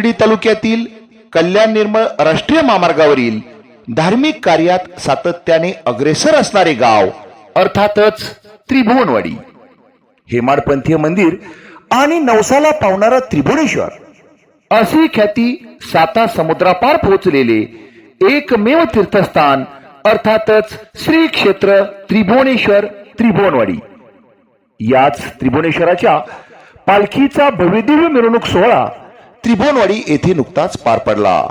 शिर्डी तालुक्यातील कल्याण निर्मळ राष्ट्रीय महामार्गावरील धार्मिक कार्यात सातत्याने अग्रेसर असणारे गाव अर्थातच त्रिभुवनवाडी. हेमाडपंथीय मंदिर आणि नवसाला पावणारा त्रिभुवनेश्वर. अशी ख्याती साता समुद्रापार पोहोचलेले एकमेव तीर्थस्थान अर्थातच श्री क्षेत्र त्रिभुवनेश्वर त्रिभुवनवाडी. याच त्रिभुवनेश्वराच्या पालखीचा भव्यदिव्य मिरवणूक सोहळा त्रिभुवनवाडी येथे नुकताच पार पडला.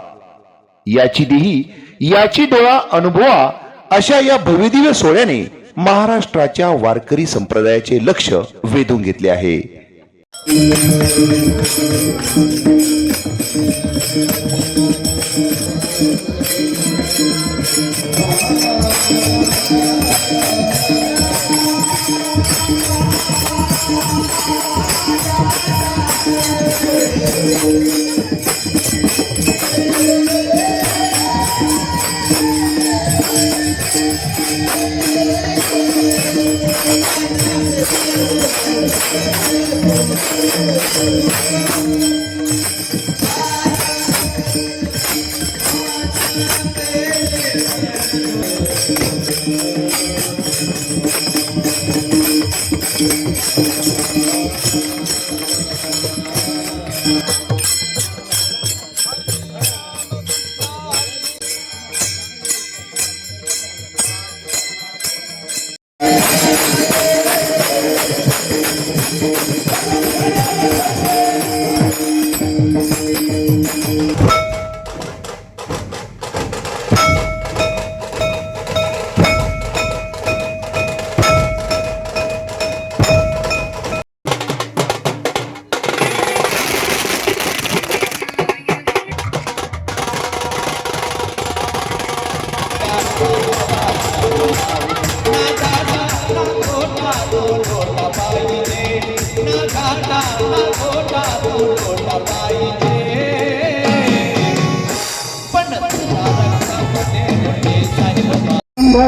याची देही याची डोळा अनुभवा अशा या भव्यदिव्य सोहळ्याने महाराष्ट्राच्या वारकरी संप्रदायाचे लक्ष वेधून घेतले आहे. Thank you.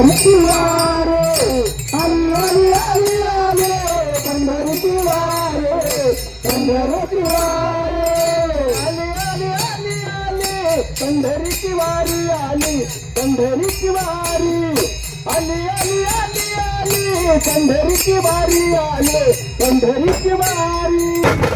हरी हरी हरी आले पंढरची वारे पंढरची वारे आले आले आले आले पंढरीची वारी आली पंढरीची वारी आली आली आली आली पंढरीची वारी आले पंढरीची वारी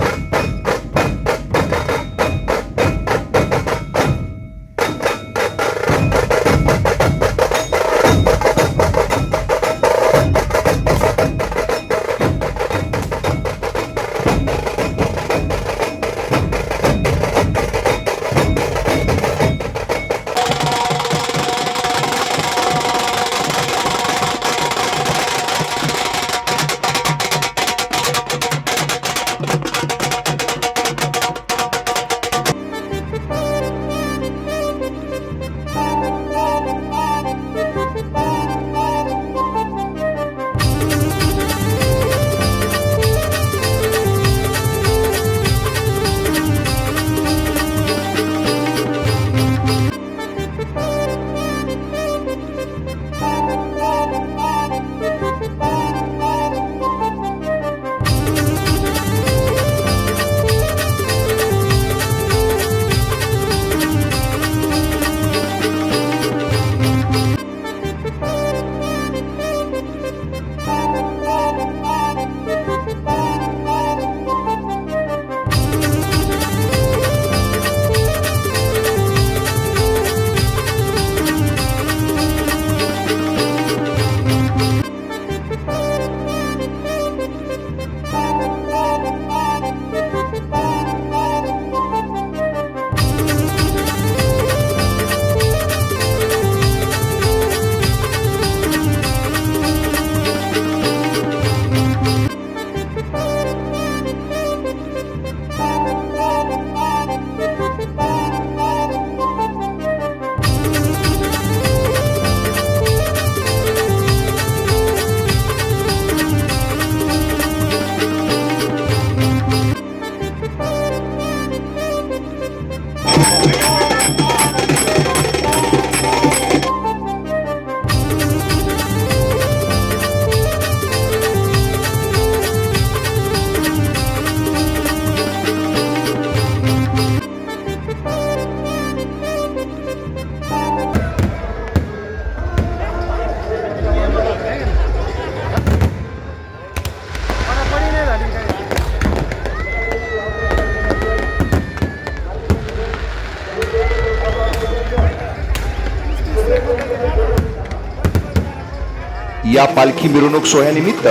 या पालखी मिरवणूक सोहळ्यानिमित्त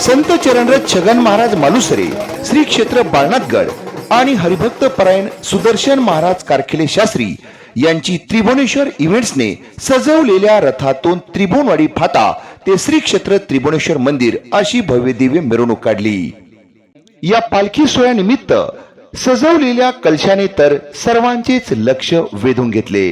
संत चरणरथ छगन महाराज मालुसरे श्री क्षेत्र बाळनाथगड आणि हरिभक्त परायण सुदर्शन महाराज कारखिले शास्त्री यांची त्रिभुवनेश्वर इव्हेंट्सने सजवलेल्या रथातून त्रिभुवनवाडी फाटा ते श्री क्षेत्र त्रिभुवनेश्वर मंदिर अशी भव्य दिव्य मिरवणूक काढली. या पालखी सोहळ्यानिमित्त सजवलेल्या कलशाने तर सर्वांचेच लक्ष वेधून घेतले.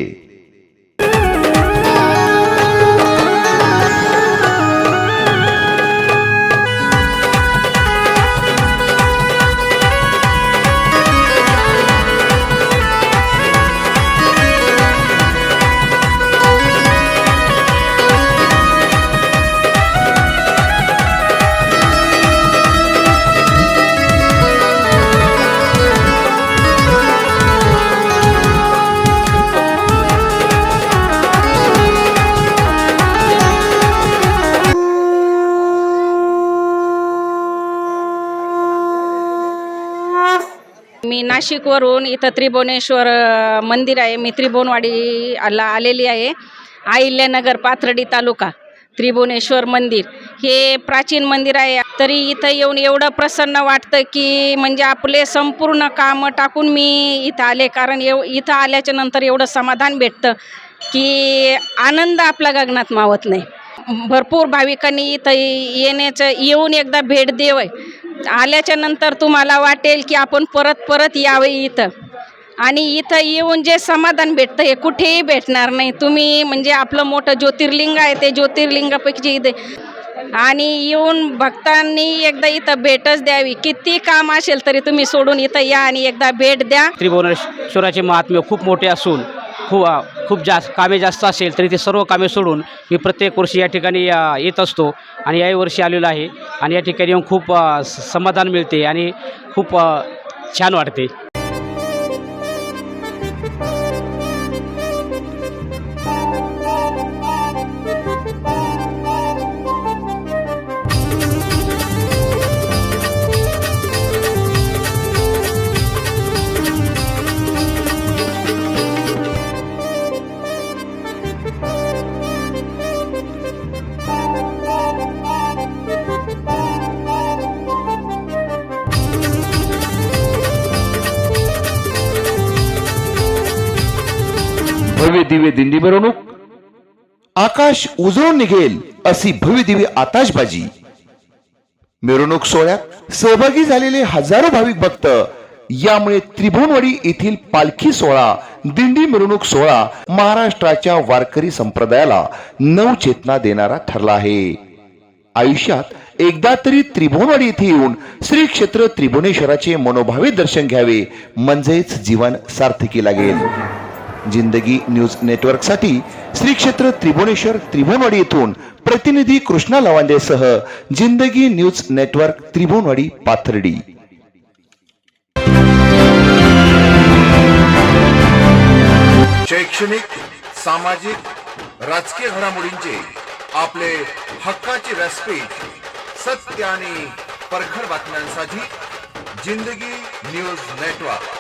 मी नाशिकवरून इथं त्रिभुवनेश्वर मंदिर आहे. मी त्रिभुवनवाडीला आलेली आहे. अहिल्यानगर पाथर्डी तालुका त्रिभुवनेश्वर मंदिर. हे प्राचीन मंदिर आहे. तरी इथं येऊन एवढं प्रसन्न वाटतं की म्हणजे आपले संपूर्ण कामं टाकून मी इथं आले. कारण एव इथं आल्याच्यानंतर एवढं समाधान भेटतं की आनंद आपला गगनात मावत नाही. भरपूर भाविकांनी इथं येण्याचं येऊन एकदा भेट देवय आल्याच्यानंतर तुम्हाला वाटेल की आपण परत परत यावे इथं. आणि इथं येऊन जे समाधान भेटतं हे कुठेही भेटणार नाही. तुम्ही म्हणजे आपलं मोठं ज्योतिर्लिंग आहे ते ज्योतिर्लिंगापैकी इथे. आणि येऊन भक्तांनी एकदा इथं भेटच द्यावी. किती काम असेल तरी तुम्ही सोडून इथं या आणि एकदा भेट द्या. त्रिभुवनेश्वराचे महात्म्य खूप मोठे असून खूप खूप जास्त कामे जास्त असेल तरी ते सर्व कामे सोडून मी प्रत्येक वर्षी या ठिकाणी येत असतो आणि याही वर्षी आलेलो आहे. आणि या ठिकाणी येऊन खूप स- समाधान मिळते आणि खूप छान वाटते. भव्य दिव्य दिंडी मिरवणूक. आकाश उजळून निघेल अशी भव्य दिव्य आताशबाजी. मिरवणूक सोहळ्यात सहभागी झालेले हजारो भाविक भक्त. यामुळे त्रिभुवनवाडी येथील पालखी सोहळा दिंडी मिरवणूक सोहळा महाराष्ट्राच्या वारकरी संप्रदायाला नव चेतना देणारा ठरला आहे. आयुष्यात एकदा तरी त्रिभुवनवाडी येथे येऊन श्री क्षेत्र त्रिभुवनेश्वराचे मनोभावे दर्शन घ्यावे म्हणजेच जीवन सार्थकी लागेल. जिंदगी न्यूज नेटवर्कसाठी श्री क्षेत्र त्रिभुवनेश्वर त्रिभुवनवाडी येथून प्रतिनिधी कृष्णा लवांदेसह जिंदगी न्यूज नेटवर्क त्रिभुवनवाडी पाथर्डी. शैक्षणिक सामाजिक राजकीय घडामोडींचे आपले हक्काचे व्यासपीठ सत्य आणि परखड बातम्यांसाठी जिंदगी न्यूज नेटवर्क.